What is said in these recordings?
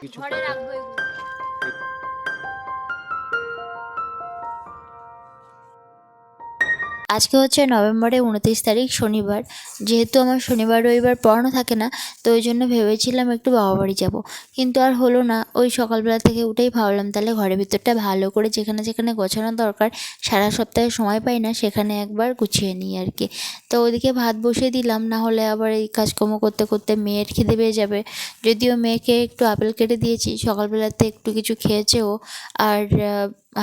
কিছু ঘরে রাখব আজকে হচ্ছে নভেম্বরের উনত্রিশ তারিখ শনিবার। যেহেতু আমার শনিবার, রবিবার পড়ানো থাকে না, তো ওই জন্য ভেবেছিলাম একটু বাবা বাড়ি যাব। কিন্তু আর হলো না, ওই সকালবেলা থেকে উঠেই ভাবলাম তাহলে ঘরের ভিতরটা ভালো করে যেখানে যেখানে গোছানো দরকার, সারা সপ্তাহে সময় পাই না, সেখানে একবার গুছিয়ে নিই আর কি। তো ওদিকে ভাত বসিয়ে দিলাম, না হলে আবার এই কাজকর্ম করতে করতে মেয়ের খিদে পেয়ে যাবে। যদিও মেয়েকে একটু আপেল কেটে দিয়েছি, সকালবেলাতে একটু কিছু খেয়েছে ও, আর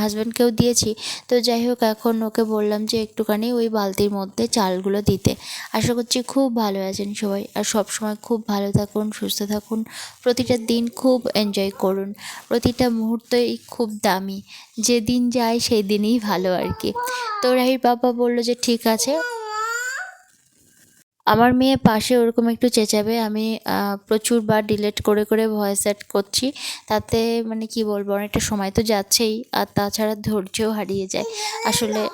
হাজব্যান্ডকেও দিয়েছি। তো যাই হোক, এখন ওকে বললাম যে একটুখানি ওই বালতির মধ্যে চালগুলো দিতে। আশা করছি খুব ভালো আছেন সবাই। আর সব সময় খুব ভালো থাকুন সুস্থ থাকুন। প্রতিটা দিন খুব এনজয় করুন। প্রতিটা মুহূর্তই খুব দামি। যেদিন যায় সেই দিনই ভালো আর কি। তো রাহির বাবা বলল যে ঠিক আছে। আমার মেয়ে পাশে ওরকম একটু চেঁচাবে। আমি আহ, প্রচুরবার ডিলেট করে করে ভয়েস অ্যাড করছি। তাতে মানে কি বলব অনেকটা সময় তো যাচ্ছেই। আর তাছাড়া ধৈর্যও হারিয়ে যায়। আসলে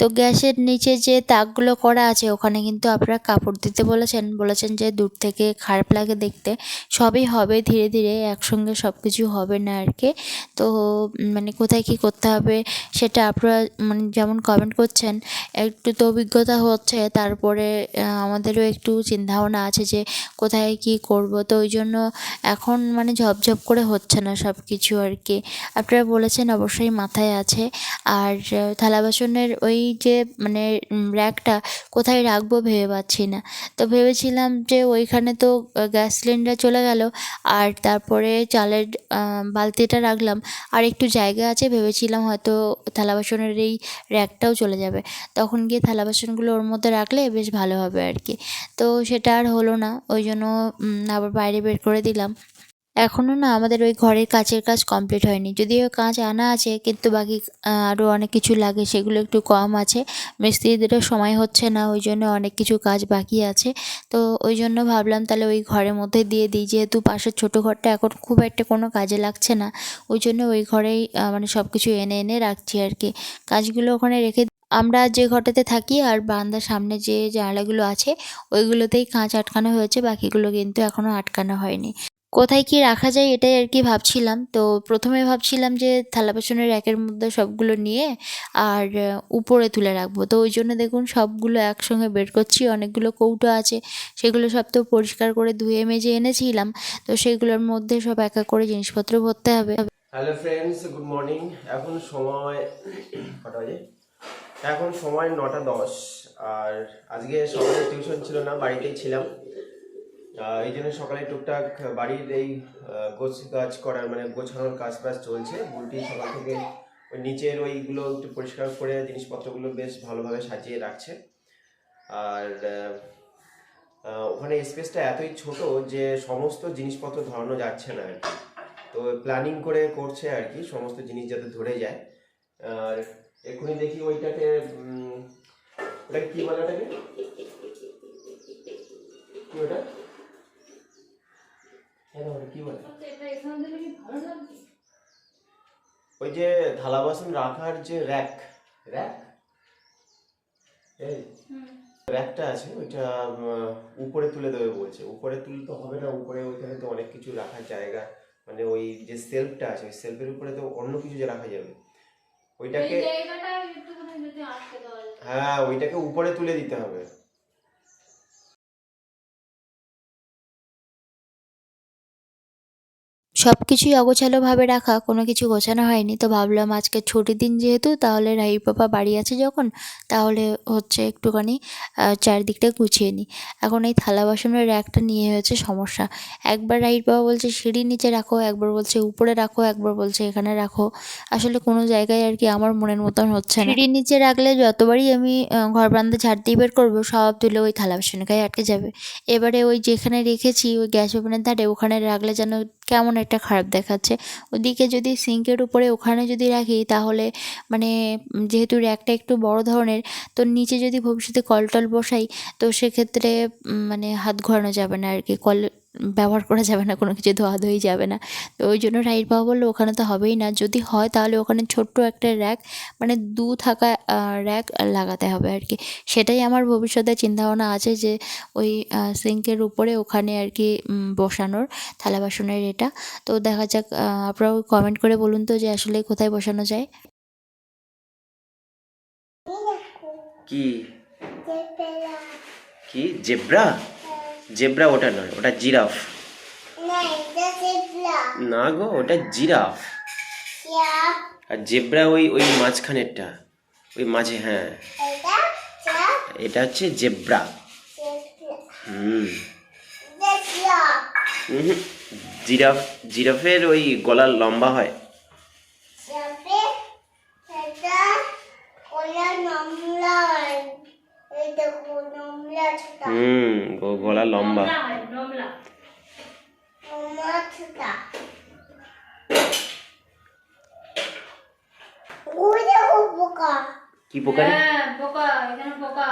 তো গ্যাসের নিচে যে তাকগুলো করা আছে, ওখানে কিন্তু আপনারা কাপড় দিতে বলেছেন। বলেছেন যে দূর থেকে খারাপ লাগে দেখতে। সবই হবে, ধীরে ধীরে একসঙ্গে সব কিছু হবে না আর কি। তো মানে কোথায় কি করতে হবে সেটা আপনারা মানে যেমন কমেন্ট করছেন, একটু তো অভিজ্ঞতা হচ্ছে। তারপরে আমাদেরও একটু চিন্তাভাবনা আছে যে কোথায় কি করব। তো ওই জন্য এখন মানে ঝপঝপ করে হচ্ছে না সব কিছু আর কি। আপনারা বলেছেন অবশ্যই মাথায় আছে। আর থালা বাসনের ওই যে মানে র্যাকটা কোথায় রাখব ভেবে পাচ্ছি না। তো ভেবেছিলাম যে ওইখানে তো গ্যাস সিলিন্ডার চলে গেল, আর তারপরে চালের বালতিটা রাখলাম। আর একটু জায়গা আছে, ভেবেছিলাম হয়তো থালা বাসনের এই র্যাকটাও চলে যাবে। তখন গিয়ে থালা বাসনগুলো ওর মধ্যে রাখলে বেশ ভালো হবে আর কি। তো সেটা আর হলো না, ওই জন্য আবার বাইরে বের করে দিলাম। এখনও না আমাদের ওই ঘরের কাচের কাজ কমপ্লিট হয়নি। যদিও কাঁচ আনা আছে, কিন্তু বাকি আরও অনেক কিছু লাগে, সেগুলো একটু কম আছে। মিস্ত্রিদেরও সময় হচ্ছে না, ওই জন্য অনেক কিছু কাজ বাকি আছে। তো ওই জন্য ভাবলাম তাহলে ওই ঘরের মধ্যে দিয়ে দিই, যেহেতু পাশের ছোটো ঘরটা এখন খুব একটা কোনো কাজে লাগছে না। ওই জন্য ওই ঘরেই মানে সব কিছু এনে এনে রাখছি আর কি। কাজগুলো ওখানে রেখে আমরা যে ঘরটাতে থাকি আর বারান্দার সামনে যে জানালাগুলো আছে, ওইগুলোতেই কাঁচ আটকানো হয়েছে, বাকিগুলো কিন্তু এখনও আটকানো হয়নি। কোথায় কি রাখা যায় এটাই আর কি ভাবছিলাম। তো প্রথমে ভাবছিলাম যে থালা বাসনের র্যাকের মধ্যে সবগুলো নিয়ে আর উপরে তুলে রাখব। তো ওই জন্য দেখুন সবগুলো একসঙ্গে বের করছি, অনেকগুলো কৌটো আছে, সেগুলো সব তো পরিষ্কার করে ধুয়ে মেজে এনেছিলাম। তো সেগুলোর মধ্যে সব এক এক করে জিনিসপত্র ভরতে হবে। হ্যালো ফ্রেন্ডস গুড মর্নিং এখন সময় কটা বাজে? এখন সময় নটা দশ। আর আজকে সকালে টিউশন ছিল না, বাড়িতেই ছিলাম। এই জন্য সকালে টুকটাক বাড়ির এই গোছ কাজ করার মানে গোছানোর কাজ বাজ চলছে। বুলটি সকাল থেকে ওই নিচের ওইগুলো একটু পরিষ্কার করে জিনিসপত্রগুলো বেশ ভালোভাবে সাজিয়ে রাখছে। আর ওখানে স্পেসটা এতই ছোট যে সমস্ত জিনিসপত্র ধরানো যাচ্ছে না আর কি। তো প্ল্যানিং করে করছে আর কি, সমস্ত জিনিস যাতে ধরে যায়। আর এক্ষুনি দেখি ওইটাকে ওটাকে কি বলে ওটাকে? কি ওটা? কি বলে ওই যে থালা বাসন রাখার যে র্যাক র্যাক এই র্যাকটা আছে ওইটা উপরে তুলে দেবে বলছে। উপরে তুলে তো হবে না উপরে ওইখানে তো অনেক কিছু রাখার জায়গা। মানে ওই যে সেলফটা আছে ওই সেলফের উপরে তো অন্য কিছু যে রাখা যাবে। ওইটাকে হ্যাঁ ওইটাকে উপরে তুলে দিতে হবে। সব কিছুই অগোছালোভাবে রাখা, কোনো কিছু গোছানো হয়নি। তো ভাবলাম আজকে ছুটির দিন যেহেতু, তাহলে রাহির পাপা বাড়ি আছে যখন, তাহলে হচ্ছে একটুখানি চারিদিকটা গুছিয়ে নিই। এখন এই থালা বাসনের র্যাকটা নিয়ে হয়েছে সমস্যা। একবার রাহির বাবা বলছে সিঁড়ির নিচে রাখো। একবার বলছে, উপরে রাখো। একবার বলছে, এখানে রাখো। আসলে কোনো জায়গায় আর কি আমার মনের মতন হচ্ছে না। সিঁড়ির নিচে রাখলে যতবারই আমি ঘর বারান্দা ঝাড় দিয়ে বের করব, সব তুলে ওই থালা বাসনের গায়ে আটকে যাবে। এবারে ওই যেখানে রেখেছি, ওই গ্যাস ওভেনের ধারে, ওখানে রাখলে যেন কেমন একটা খারাপ দেখাচ্ছে। ওদিকে যদি সিঙ্কের উপরে ওখানে যদি রাখি, তাহলে মানে যেহেতু র্যাকটা একটু বড় ধরনের, তো নিচে যদি ভবিষ্যতে কলটল বসাই, তো সেক্ষেত্রে মানে হাত ঘোরানো যাবে না আর কি কল ব্যবহার করা যাবে না, কোনো কিছু ধোয়াধুয়ি যাবে না। তো ওই জন্য রাইট বাবা বলল, ওখানে তো হবেই না। যদি হয় তাহলে ওখানে ছোট্ট একটা র্যাক মানে দু থাকা র্যাক লাগাতে হবে আর কি। সেটাই আমার ভবিষ্যতে চিন্তাভাবনা আছে যে, ওই সিঙ্কের উপরে ওখানে আর কি বসানোর, থালা বাসনের এটা। তো দেখা যাক আপনারাও কমেন্ট করে বলুন তো যে আসলে কোথায় বসানো যায়। কি? কি? জেব্রা? জেব্রা ওটা নয় ওটা জিরাফ। না গো ওটা জিরাফ। আর জেব্রা ওই ওই মাঝখানেরটা ওই মাঝে হ্যাঁ। এটা হচ্ছে জেব্রা। হুম। জিরাফ জিরাফের ওই গলা লম্বা হয়। হুম ও গলা লম্বা। কি? হ্যাঁ পোকা এখানে পোকা।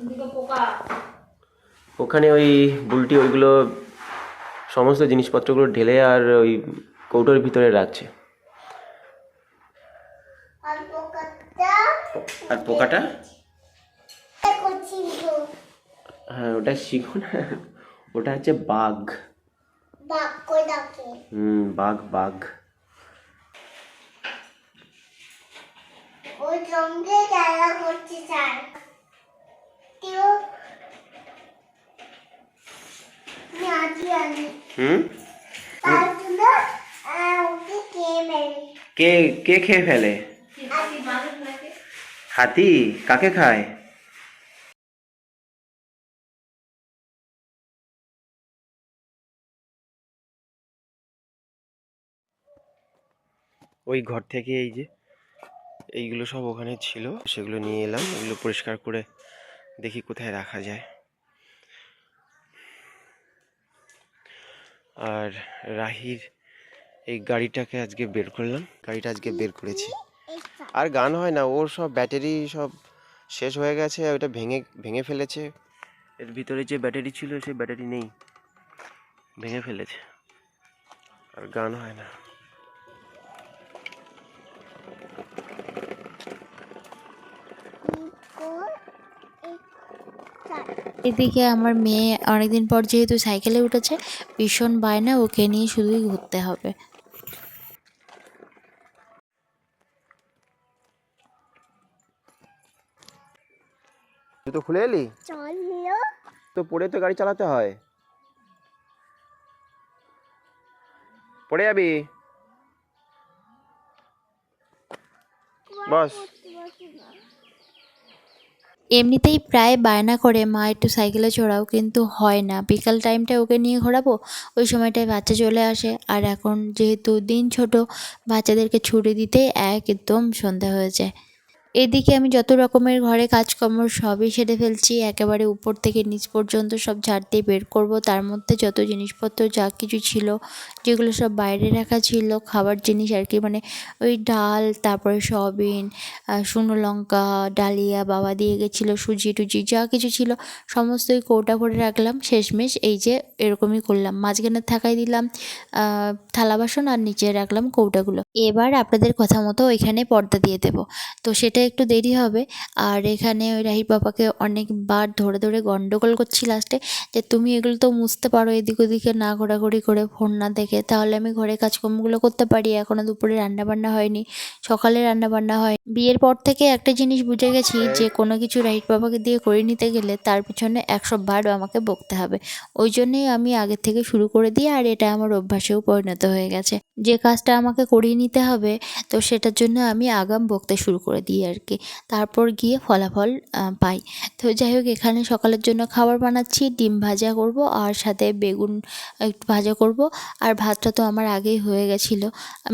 এদিকে পোকা। ওখানে ওই বুলটি ওইগুলো সমস্ত জিনিসপত্রগুলো ঢেলে আর ওই কৌটোর ভিতরে রাখছে। আর পোকাটা হ্যাঁ ওটা শিখো না। ওটা হচ্ছে বাঘ। হুম বাঘ বাঘ। ওই সঙ্গে খেলা করতে চাই কেউ হুম? কে কে খেয়ে ফেলে? হাতি কাকে খায়? ওই ঘর থেকে এই যে এইগুলো সব ওখানে ছিল। সেগুলো নিয়ে এলাম। এগুলো পরিষ্কার করে দেখি কোথায় রাখা যায়। আর রাহির এই গাড়িটাকে আজকে বের করলাম। গাড়িটা আজকে বের করেছি। আর গান হয় না, ওর সব ব্যাটারি সব শেষ হয়ে গেছে ওটা ভেঙে ভেঙে ফেলেছে। এর ভিতরে যে ব্যাটারি ছিল, সেই ব্যাটারি নেই। ভেঙে ফেলেছে। আর গান হয় না। এদিকে আমার মেয়ে অনেকদিন পর যেহেতু সাইকেলে উঠেছে ভীষণ বায়না ওকে নিয়ে শুধুই ঘুরতে হবে। তুই তো খুলে এলি? চল। নিও তো পড়ে তো গাড়ি চালাতে হয়। পড়ে যাবি? বস। এমনিতেই প্রায় বায়না করে, মা, একটু সাইকেলে চড়াও। কিন্তু হয় না। বিকাল টাইমটায় ওকে নিয়ে ঘোরাবো, ওই সময়টায় বাচ্চা চলে আসে। আর এখন যেহেতু দিন ছোট, বাচ্চাদেরকে ছুটি দিতে একদম সন্ধ্যা হয়ে যায়। এদিকে আমি যত রকমের ঘরে কাজকর্ম সবই সেরে ফেলছি, একেবারে উপর থেকে নিচ পর্যন্ত সব ঝাড় দিয়ে বের করব। তার মধ্যে যত জিনিসপত্র, যা কিছু ছিল, যেগুলো সব বাইরে রাখা ছিল, খাবার জিনিস আর কি মানে ওই ডাল, তারপরে সয়াবিন শুকনো লঙ্কা, ডালিয়া, বাবা দিয়ে গেছিল সুজি টুজি, যা কিছু ছিল, সমস্তই কৌটা করে রাখলাম, শেষমেশ এই যে এরকমই করলাম। মাঝখানে থাকাই দিলাম থালা বাসন আর নিচে রাখলাম কৌটাগুলো। এবার আপনাদের কথা মতো ওইখানে পর্দা দিয়ে দেব। তো সেটা একটু দেরি হবে। আর এখানে ওই রাহির বাবাকে অনেকবার ধরে ধরে গন্ডগোল করছি লাস্টে যে তুমি এগুলো তো মুছতে পারো, এদিক ওদিকে না ঘোরাঘুরি করে ফোন না দেখে। তাহলে আমি ঘরে কাজকর্মগুলো করতে পারি। এখনও দুপুরে রান্নাবান্না হয়নি। সকালে রান্নাবান্না হয়। বিয়ের পর থেকে একটা জিনিস বুঝে গেছি, যে কোনো কিছু রাহির বাবাকে দিয়ে করে নিতে গেলে তার পিছনে একশো বার আমাকে বকতে হবে। ওই জন্যেই আমি আগের থেকে শুরু করে দিই, আর এটা আমার অভ্যাসেও পরিণত হয়ে গেছে। যে কাজটা আমাকে করিয়ে নিতে হবে। তো সেটার জন্য আমি আগাম বকতে শুরু করে দিই আর কি তারপর গিয়ে ফলাফল পাই। তো যাই হোক, এখানে সকালের জন্য খাবার বানাচ্ছি, ডিম ভাজা করব, আর সাথে বেগুন একটু ভাজা করব। আর ভাতটা তো আমার আগেই হয়ে গেছিল।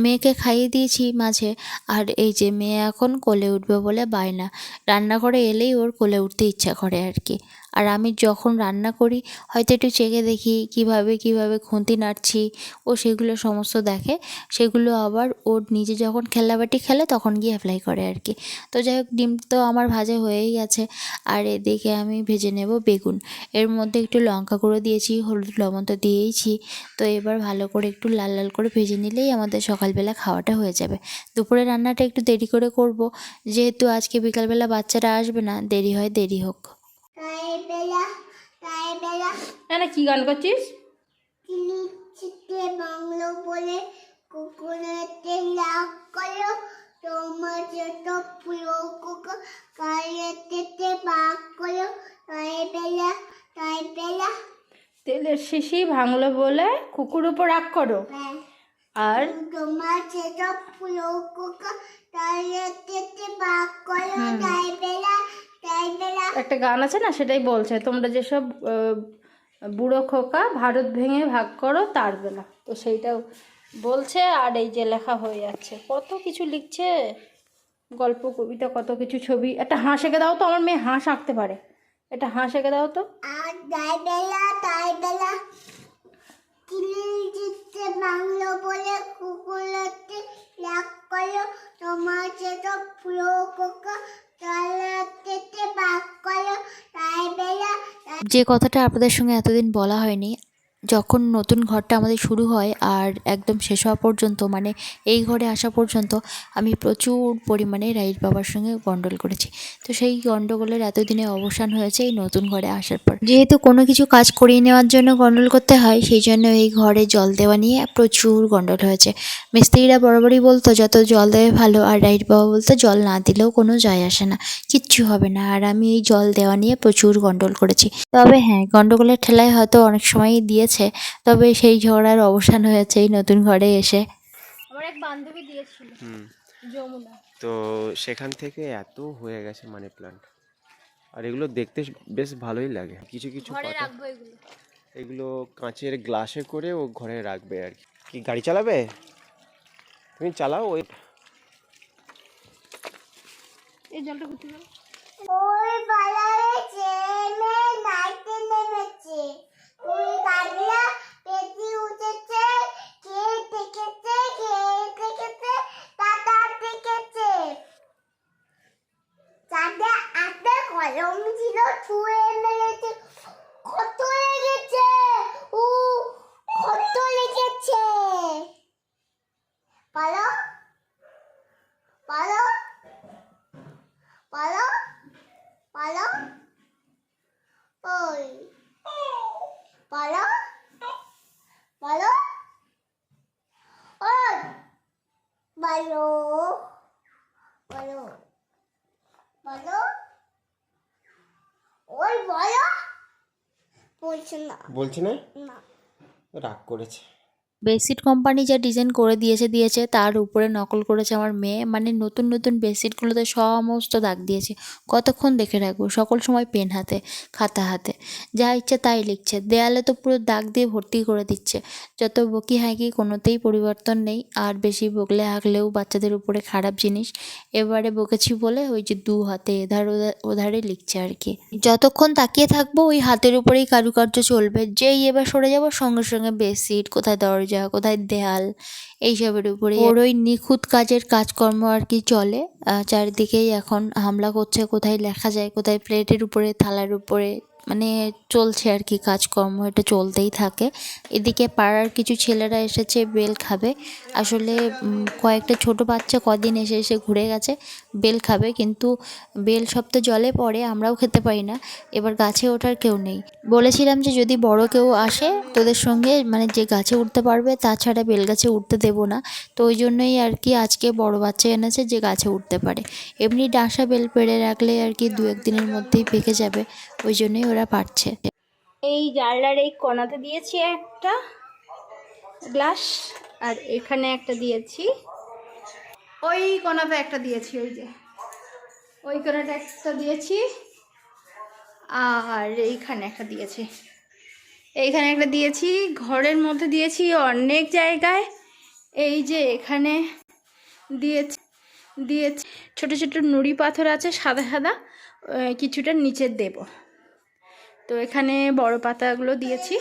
মেয়েকে খাইয়ে দিয়েছি মাঝে। আর এই যে মেয়ে এখন কোলে উঠবে বলে বায়না। রান্নাঘরে এলেই ওর কোলে উঠতে ইচ্ছা করে আর কি আর আমি যখন রান্না করি, হয়তো একটু চেখে দেখি কীভাবে কীভাবে খুন্তি নাড়ছি, ও সেগুলো সমস্ত দেখে, সেগুলো আবার ওর নিজে যখন খেলনাবাটি খেলে তখন গিয়ে অ্যাপ্লাই করে আর কি তো যাই হোক, ডিম তো আমার ভাজা হয়েই গেছে। আর এদিকে আমি ভেজে নেব বেগুন। এর মধ্যে একটু লঙ্কা গুঁড়ো দিয়েছি, হলুদ লবণ তো দিয়েইছি। তো এবার ভালো করে একটু লাল লাল করে ভেজে নিলেই আমাদের সকালবেলা খাওয়াটা হয়ে যাবে। দুপুরে রান্নাটা একটু দেরি করে করব। যেহেতু আজকে বিকালবেলা বাচ্চারা আসবে না, দেরি হয়, দেরি হোক। না কি গান করছিস? কিলিচিতে বাংলো বলে কুকুরেতে লাভ করো তোমার যত প্রিয় কুকুর কালেতে বাঘ করো তাই বেলা তাই বেলা তেলের শিশি ভাঙলো বলে কুকুর উপর রাগ করো। হ্যাঁ। আর তোমার যত প্রিয় কুকুর কালেতে বাঘ করো তাই বেলা একটা গান আছে না, সেটাই বলছে, তোমরা যেসব বুড়ো খোকা, ভারত ভেঙে ভাগ করো, তার বেলা। তো সেইটাও বলছে, আর এই যে লেখা হয়ে যাচ্ছে। কত কিছু লিখছে, গল্প, কবিতা, কত কিছু ছবি। একটা হাঁস এঁকে দাও তো, আমার মেয়ে হাঁস আঁকতে পারে। একটা হাঁস এঁকে দাও তো। বেলা তোমার যে কথাটা আপনাদের সঙ্গে এতদিন বলা হয়নি যখন নতুন ঘরটা আমাদের শুরু হয় আর একদম শেষ হওয়া পর্যন্ত মানে এই ঘরে আসা পর্যন্ত আমি প্রচুর পরিমাণে রাইট বাবার সঙ্গে গন্ডল করেছি। তো সেই গন্ডগোলের এতদিনে অবসান হয়েছে এই নতুন ঘরে আসার পর। যেহেতু কোনো কিছু কাজ করিয়ে নেওয়ার জন্য গন্ডল করতে হয়, সেই জন্য এই ঘরে জল দেওয়া নিয়ে প্রচুর গন্ডল হয়েছে। মিস্ত্রিরা বরাবরই বলতো, যত জল দেবে ভালো, আর রাইট বাবা বলতো, জল না দিলেও কোনো যায় আসে না, কিচ্ছু হবে না। আর আমি এই জল দেওয়া নিয়ে প্রচুর গন্ডল করেছি। তবে হ্যাঁ গন্ডগোলের ঠেলায় হয়তো অনেক সময়ই দিয়েছে তবে সেই ঝগড়ার অবসান হয়েছে এই নতুন ঘরে এসে। আমার এক বান্ধবী দিয়েছিল হুম। যমুনা। তো সেখান থেকে এত হয়ে গেছে মানি প্লান্ট আর এগুলো দেখতে বেশ ভালোই লাগে। কিছু কিছু পাতা এগুলো। এগুলো কাঁচের গ্লাসে করে ও ঘরে রাখবে আর কি। কি গাড়ি চালাবে? তুমি চালাও ওই এই জলটা ওই বালারে চেমে নাইতে নেমেছে তুই কাটলা পেটি উঠেছে কে দেখেছে কে দেখেছে দাদা দেখেছে চাঁদে আতে কলম ছিল ছুঁয়ে মেরেছে কত লেগেছে উ কত লেগেছে পালো পালো পালো পালো ওই পালো পালো ওই পালো পালো পালো ওই বলো বলছে না? রাগ করেছে। বেডশিট কোম্পানি যা ডিজাইন করে দিয়েছে দিয়েছে, তার উপরে নকল করেছে আমার মেয়ে। মানে নতুন নতুন বেডশিটগুলোতে সমস্ত দাগ দিয়েছে। কতক্ষণ দেখে রাখব? সকল সময় পেন হাতে, খাতা হাতে। যা ইচ্ছে তাই লিখছে। দেয়ালে তো পুরো দাগ দিয়ে ভর্তি করে দিচ্ছে। যত বকি হাঁকি, কোনোতেই পরিবর্তন নেই। আর বেশি বকলে হাঁকলেও বাচ্চাদের উপরে খারাপ জিনিস। এবারে বকেছি বলে ওই যে দু হাতে, এধার ওধার লিখছে আর কি। যতক্ষণ তাকিয়ে থাকব, ওই হাতের উপরেই কারুকার্য চলবে। যেই এবার সরে যাব, সঙ্গে সঙ্গে বেডশিট কোথায় দরজা কোথায় দেয়াল, এইসবের উপরে। ওর ওই নিখুঁত কাজের কাজকর্ম আর কি চলে। চারিদিকেই এখন হামলা করছে, কোথায় লেখা যায়, কোথায় প্লেটের উপরে, থালার উপরে। মানে চলছে আর কি কাজকর্ম, এটা চলতেই থাকে। এদিকে পাড়ার কিছু ছেলেরা এসেছে, বেল খাবে। আসলে কয়েকটা ছোট বাচ্চা কদিন এসে এসে ঘুরে গেছে, বেল খাবে। কিন্তু বেল সব তো জলে পড়ে, আমরাও খেতে পারি না। এবার গাছে ওঠার কেউ নেই। বলেছিলাম যে, যদি বড় কেউ আসে, তোদের সঙ্গে মানে যে গাছে উঠতে পারবে, তাছাড়া বেল গাছে উঠতে দেবো না। তো ওই জন্যই আর কি আজকে বড় বাচ্চা এনেছে যে গাছে উঠতে পারে। এমনি ডাঁসা বেল পেড়ে রাখলে আর কি দু একদিনের মধ্যেই পেকে যাবে। ওই জন্যই ওরা পারছে। এই জানলার এই কণাতে দিয়েছি একটা গ্লাস, আর এখানে একটা দিয়েছি। ওই কোণাতে একটা দিয়েছি, ওই যে। ওই কোণাটা একটা দিয়েছি, আর এইখানে একটা দিয়েছি। এইখানে একটা দিয়েছি, ঘরের মধ্যে দিয়েছি অনেক জায়গায়। এই যে এখানে দিয়েছি দিয়েছি। ছোট ছোট নুড়ি পাথর আছে, সাদা সাদা কিছুটা নিচে দেবো। তো এখানে বড় পাতাগুলো দিয়েছি।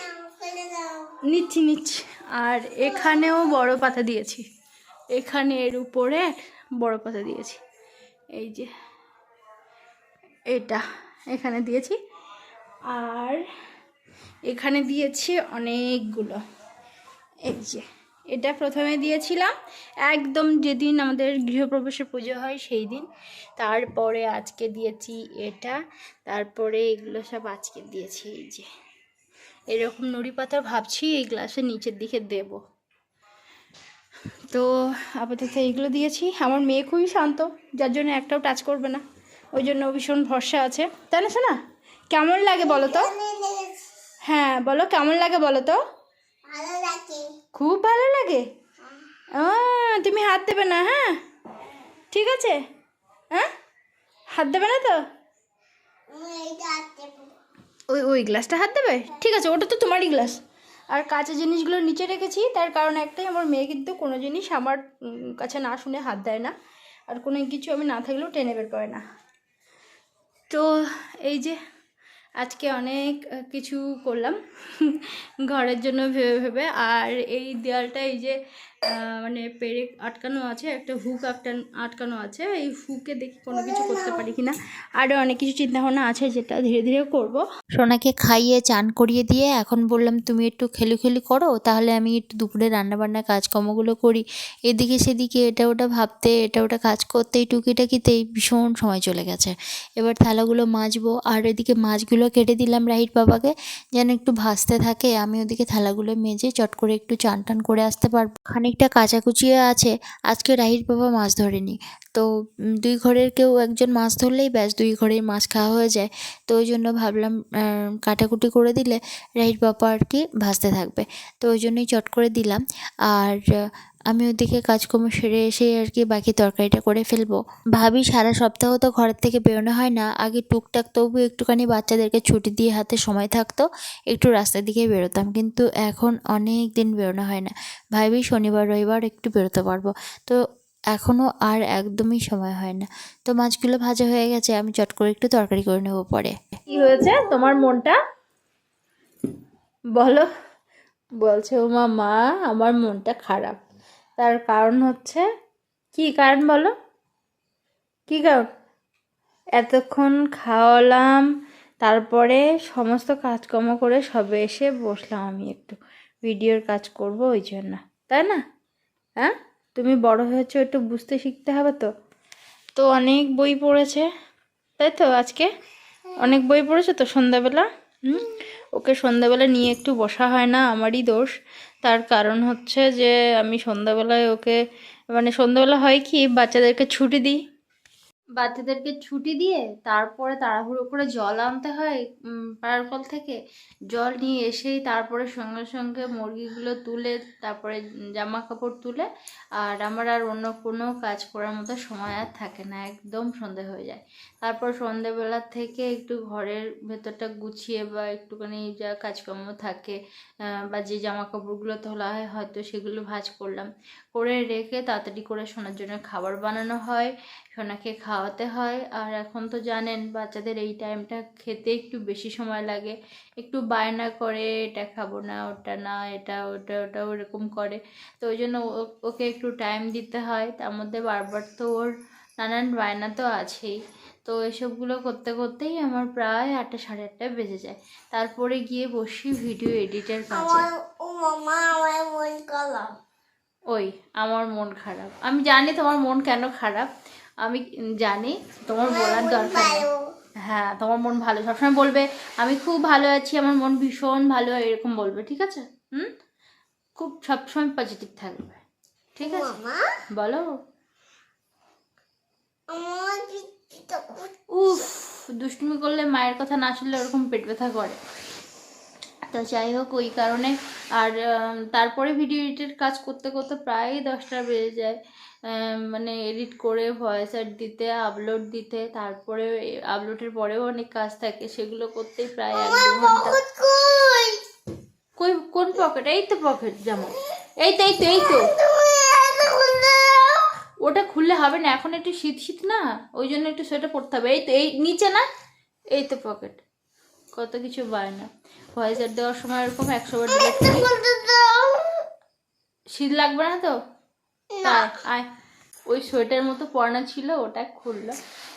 নিচ্ছি নিচ্ছি। আর এখানেও বড় পাতা দিয়েছি। এখানে এর উপরে বড় পাতা দিয়েছি। এই যে এটা এখানে দিয়েছি। আর এখানে দিয়েছি অনেকগুলো। এই যে এটা প্রথমে দিয়েছিলাম। একদম যেদিন আমাদের গৃহপ্রবেশের পুজো হয় সেই দিন। তারপরে আজকে দিয়েছি এটা। তারপরে এগুলো সব আজকে দিয়েছি এই যে। এরকম নুড়ি পাতা ভাবছি এই গ্লাসের নিচের দিকে দেব। তো আপাতত এইগুলো দিয়েছি। আমার মেয়ে খুবই শান্ত যার জন্য একটাও টাচ করবে না। ওই জন্য ভীষণ ভরসা আছে। তাই না শোনা কেমন লাগে বলো তো? হ্যাঁ বলো কেমন লাগে বলো তো? ভালো লাগে। খুব ভালো লাগে? তুমি হাত দেবে না হ্যাঁ? ঠিক আছে? হ্যাঁ? হাত দেবে না তো? ওই ওই গ্লাসটা হাত দেবে? ঠিক আছে, ওটা তো তোমারই গ্লাস। আর কাঁচা জিনিসগুলো নিচে রেখেছি, তার কারণ একটাই, আমার মেয়ে কিন্তু কোনো জিনিস আমার কাছে না শুনে হাত দেয় না। আর কোনো কিছু আমি না থাকলেও টেনে বের করে না। তো, এই যে আজকে অনেক কিছু করলাম। ঘরের জন্য ভেবে ভেবে। আর এই দেয়ালটা এই যে মানে পেরেক আটকানো আছে, একটা হুক আটকান আটকানো আছে। এই হুকে দেখি কোনো কিছু করতে পারি কিনা? আরও অনেক কিছু চিন্তাভাবনা আছে যেটা ধীরে ধীরে করব। সোনাকে খাইয়ে চান করিয়ে দিয়ে এখন বললাম, তুমি একটু খেলু খেলু করো, তাহলে আমি একটু দুপুরে রান্নাবান্না কাজকর্মগুলো করি। এদিকে সেদিকে এটা ওটা ভাবতে, এটা ওটা কাজ করতেই টুকিটাকিতেই ভীষণ সময় চলে গেছে। এবার থালাগুলো মাজবো, আর এদিকে মাছগুলো কেটে দিলাম রাহির বাবাকে, যেন একটু ভাসতে থাকে। আমি ওদিকে থালাগুলো মেজে চট করে একটু চান টান করে আসতে পারব। খানিকটা কাচাকুচিয়ে আছে, আজকে রাহির বাবা মাছ ধরেনি। তো দুই ঘরের কেউ একজন মাছ ধরলেই ব্যাস দুই ঘরের মাছ খাওয়া হয়ে যায়। তো ওই জন্য ভাবলাম কাটাকুটি করে দিলে রাহির বাবা আর কি ভাসতে থাকবে। তো ওই জন্যই চট করে দিলাম। আর আমি ওদিকে কাজকর্ম সেরে এসে আর কি বাকি তরকারিটা করে ফেলব। ভাবি সারা সপ্তাহ তো ঘরের থেকে বেরোনো হয় না। আগে টুকটাক তবু একটুখানি বাচ্চাদেরকে ছুটি দিয়ে হাতে সময় থাকতো, একটু রাস্তার দিকে বেরোতাম। কিন্তু এখন অনেক দিন বেরোনো হয় না। ভাবি শনিবার, রবিবার একটু বেরোতে পারব। তো এখনও আর একদমই সময় হয় না। তো মাছগুলো ভাজা হয়ে গেছে, আমি চট করে একটু তরকারি করে নেব পরে। কি হয়েছে? তোমার মনটা? বলো। বলছে ও মা, আমার মনটা খারাপ। তার কারণ হচ্ছে, কি কারণ বলো? কি কারণ? এতক্ষণ খাওয়ালাম, তারপরে সমস্ত কাজকর্ম করে সবে এসে বসলাম আমি একটু। ভিডিওর কাজ করব ওই জন্য, তাই না? হ্যাঁ? তুমি বড় হয়েছো, একটু বুঝতে শিখতে হবে তো। তো অনেক বই পড়েছে, তাই তো আজকে? অনেক বই পড়েছে তো সন্ধ্যাবেলা? হুম? ওকে সন্ধ্যাবেলা নিয়ে একটু বসা হয় না, আমারই দোষ। তার কারণ হচ্ছে যে, আমি সন্ধ্যাবেলায় ওকে মানে সন্ধ্যাবেলা হয় কি, বাচ্চাদেরকে ছুটি দিই। বাচ্চাদেরকে ছুটি দিয়ে তারপরে তাড়াহুড়ো করে জল আনতে হয় পাড়ার কল থেকে। জল নিয়ে এসেই তারপরে সঙ্গে সঙ্গে মুরগিগুলো তুলে, তারপরে জামা কাপড় তুলে, আর আমার আর অন্য কোনো কাজ করার মতো সময় আর থাকে না, একদম সন্ধে হয়ে যায়। তারপর সন্ধেবেলা থেকে একটু ঘরের ভেতরটা গুছিয়ে বা একটুখানি যা কাজকর্ম থাকে বা যে জামা কাপড়গুলো তোলা হয়, হয়তো সেগুলো ভাঁজ করলাম। করে রেখে তাড়াতাড়ি করে সোনার জন্য খাবার বানানো হয়, সোনাকে খাওয়াতে হয়। আর এখন তো জানেন, বাচ্চাদের এই টাইমটা খেতে একটু বেশি সময় লাগে। একটু বায়না করে, এটা খাব না, ওটা না, এটা, ওটা ওটা, ওরকম করে। তো ওই জন্য ওকে একটু টাইম দিতে হয়। তার মধ্যে বারবার তো ওর নানান বায়না তো আছেই। তো এসবগুলো করতে করতেই আমার প্রায় আটটা সাড়ে আটটা বেজে যায়। তারপরে গিয়ে বসি ভিডিও এডিটের কাজে। ওই আমার মন খারাপ। আমি জানি তোমার মন কেন খারাপ। আমি জানি তোমার বলার দরকার হ্যাঁ তোমার মন ভালো। সবসময় বলবে আমি খুব ভালো আছি আমার মন ভীষণ ভালো এরকম বলবে ঠিক আছে? হুম? খুব সবসময় পজিটিভ থাকবে। ঠিক আছে? বলো। আমার উফ দুষ্টুমি করলে মায়ের কথা না শুনলে ওরকম পেট ব্যথা করে। তো যাই হোক ওই কারণে আর তারপরে ভিডিও এডিটের কাজ করতে করতে প্রায় দশটা বেজে যায়। মানে এডিট করে ভয়েস অ্যাড দিতে আপলোড দিতে তারপরে আপলোডের পরেও অনেক কাজ থাকে। সেগুলো করতেই প্রায় এক দু ঘণ্টা। কই? কোন পকেট এই তো পকেট যেমন এই তো এই তো এই তো। ওটা খুললে হবে না এখন একটু শীত শীত না ওই জন্য একটু সোয়েটার পরতে হবে। এই তো এই নিচে না এই তো পকেট কত কিছু বায় না। ভয়েসার দেওয়ার সময় এরকম একশো বার ডিলিট শীত লাগবে না তো? আয় আয়। ওই সোয়েটার মতো পরানো ছিল, ওটা খুললো।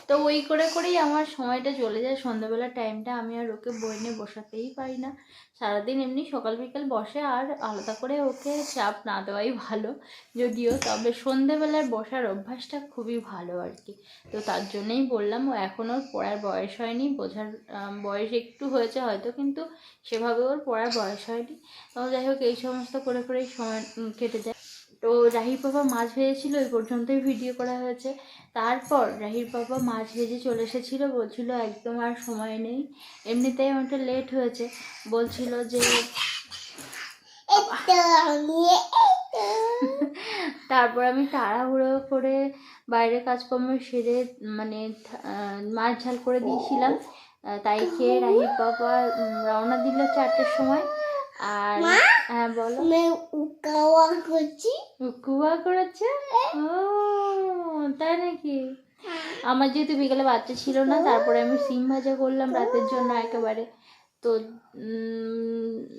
তো ওই করে করেই আমার সময়টা চলে যায়। সন্ধ্যাবেলা টাইমটা আমি আর ওকে বই নিয়ে বসাতেই পারি না। সারাদিন এমনি সকাল বিকাল বসে আর আলাদা করে ওকে চাপ না দেওয়াই ভালো। যদিও তবে সন্ধ্যেবেলার বসার অভ্যাসটা খুবই ভালো আর কি। তো তার জন্যই বললাম, ও এখনও পড়ার বয়স হয়নি। বোঝার বয়স একটু হয়েছে হয়তো, কিন্তু সেভাবে ওর পড়ার বয়স হয়নি। তো যাই হোক, এই সমস্ত করে করেই সময় কেটে যায়। তো রাহির বাবা মাছ ভেজেছিল ওই পর্যন্তই ভিডিও করা হয়েছে। তারপর রাহির বাবা মাছ ভেজে চলে এসেছিল বলছিল একদম আর সময় নেই। এমনিতেই অনেকটা লেট হয়েছে। বলছিল যে তারপর আমি তাড়াহুড়ো করে বাইরে কাজকর্ম সেরে মানে মাছ ঝাল করে দিয়েছিলাম। তাই খেয়ে রাহির বাবা রওনা দিল চারটের সময়। আর হ্যাঁ বলো। আমি উকাওয়া করছি? কুয়া করেছে? ও তাই নাকি? আমার যেহেতু বিকেলে বাচ্চা ছিল না তারপরে আমি সিম ভাজা করলাম রাতের জন্য একেবারে। তো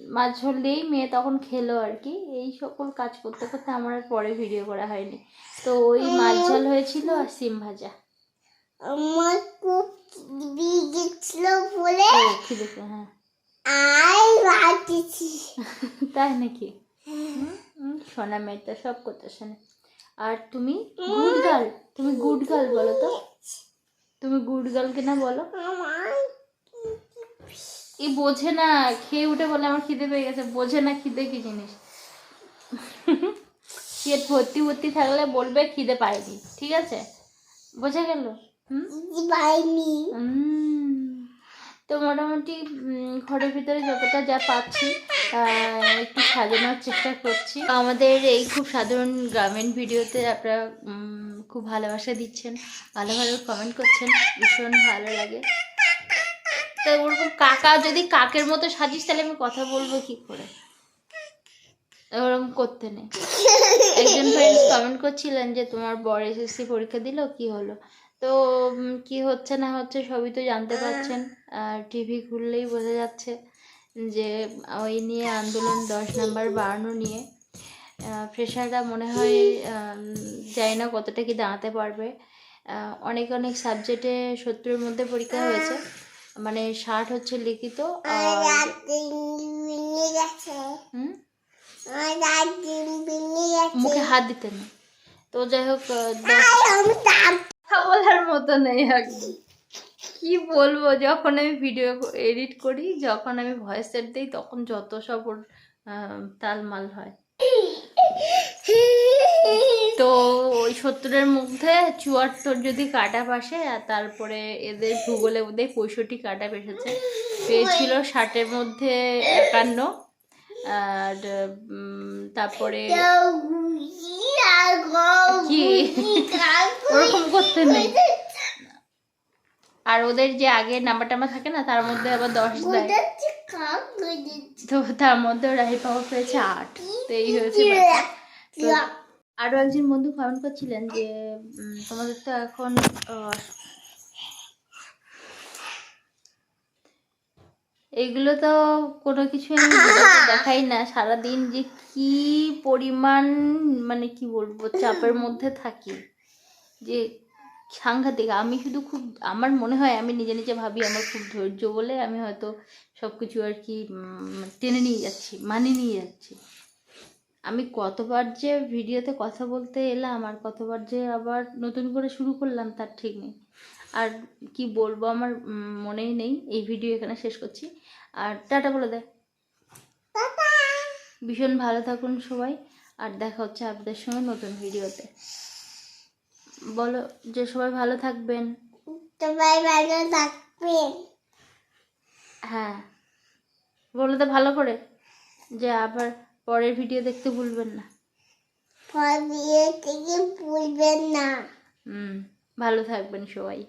মাছ ঝোল দিয়েই মেয়ে তখন খেলো আর কি। এই সকল কাজ করতে করতে আমার আর পরে ভিডিও করা হয়নি। তো ওই মাছ ঝাল হয়েছিল আর সিম ভাজা। আমার খুব বিগেছিল বলে। হ্যাঁ। তাই নাকি? হুম, হুম, সোনা মেয়েটা সব কথা শোনে। আর তুমি গুড গার্ল তুমি গুড গার্ল বলো তো। তুমি গুড গার্ল কিনা বলো। এই বোঝে না খেয়ে উঠে বলে আমার খিদে পেয়ে গেছে। বোঝে না খিদে কি জিনিস। পেট ভর্তি ভর্তি থাকলে বলবে খিদে পায়নি ঠিক আছে? বোঝা গেল? হুম? পাইনি উম, তো মোটামুটি ঘরের ভিতরে যতটা যা পাচ্ছি একটু সাজানোর চেষ্টা করছি। আমাদের এই খুব সাধারণ গ্রামীণ ভিডিওতে আপনারা খুব ভালোবাসা দিচ্ছেন, ভালো ভালো কমেন্ট করছেন, ভীষণ ভালো লাগে। তো ওরকম কাকা যদি কাকের মতো সাজিস, তাহলে আমি কথা বলব কি করে? ওরকম করতে নেই। একজন ফ্রেন্ডস কমেন্ট করছিলেন যে তোমার বর এসএসসি পরীক্ষা দিল? কি হলো? তো কি হচ্ছে না হচ্ছে সবই তো জানতে পারছেন। আর টিভি খুললেই বোঝা যাচ্ছে যে ওই নিয়ে আন্দোলন দশ নাম্বার বাড়ানো নিয়ে ফ্রেশাররা মনে হয় জানি না কতটা কি দাঁড়াতে পারবে। অনেক অনেক সাবজেক্টে সত্তরের মধ্যে পরীক্ষা হয়েছে। মানে ষাট হচ্ছে লিখিত আর হুম, মুখে হাত দিতে নেই তো যাই হোক বলার মতো নেই একদম কি। বলব যখন আমি ভিডিও এডিট করি যখন আমি ভয়েস সেট দিই তখন যত সব ওর তালমাল হয়। তো ওই সত্তরের মধ্যে চুয়াত্তর যদি কাটা পাশে আর তারপরে এদের ভূগোলে বোধহয় পঁয়ষট্টি কাটা পেয়েছে পেয়েছিল ষাটের মধ্যে একান্ন। আর তারপরে ওরকম করতে নেই। আর ওদের যে আগে নাম্বার টাম্বার থাকে না, তার মধ্যে আবার দশ তো তার মধ্যে রাহি পাওয়া পেয়েছে আট। তো এই হয়েছে আরও একজন বন্ধু কমেন্ট করছিলেন যে তোমাদের তো এখন এগুলো তো কোনো কিছু আমি দেখাই না। সারাদিন যে কি পরিমাণ মানে কি বলব চাপের মধ্যে থাকি। যে সাংঘাতিক। আমি শুধু খুব আমার মনে হয় আমি নিজে নিজে ভাবি আমার খুব ধৈর্য বলে আমি হয়তো সব কিছু আর কি টেনে নিয়ে যাচ্ছি মানিয়ে নিয়ে যাচ্ছি। আমি কতবার যে ভিডিওতে কথা বলতে এলাম আর কতবার যে আবার নতুন করে শুরু করলাম তার ঠিক নেই। আর কি বলব আমার মনেই নেই এই ভিডিও এখানে শেষ করছি। আর টাটা বলে দেয় ভীষণ ভালো থাকুন সবাই আর দেখা হচ্ছে আপনাদের সঙ্গে নতুন ভিডিওতে বলো যে সবাই ভালো থাকবেন। সবাই ভালো থাকবেন। হ্যাঁ। বলে তো ভালো করে যে আবার পরের ভিডিও দেখতে ভুলবেন না। থেকে ভুলবেন না। হুম ভালো থাকবেন সবাই।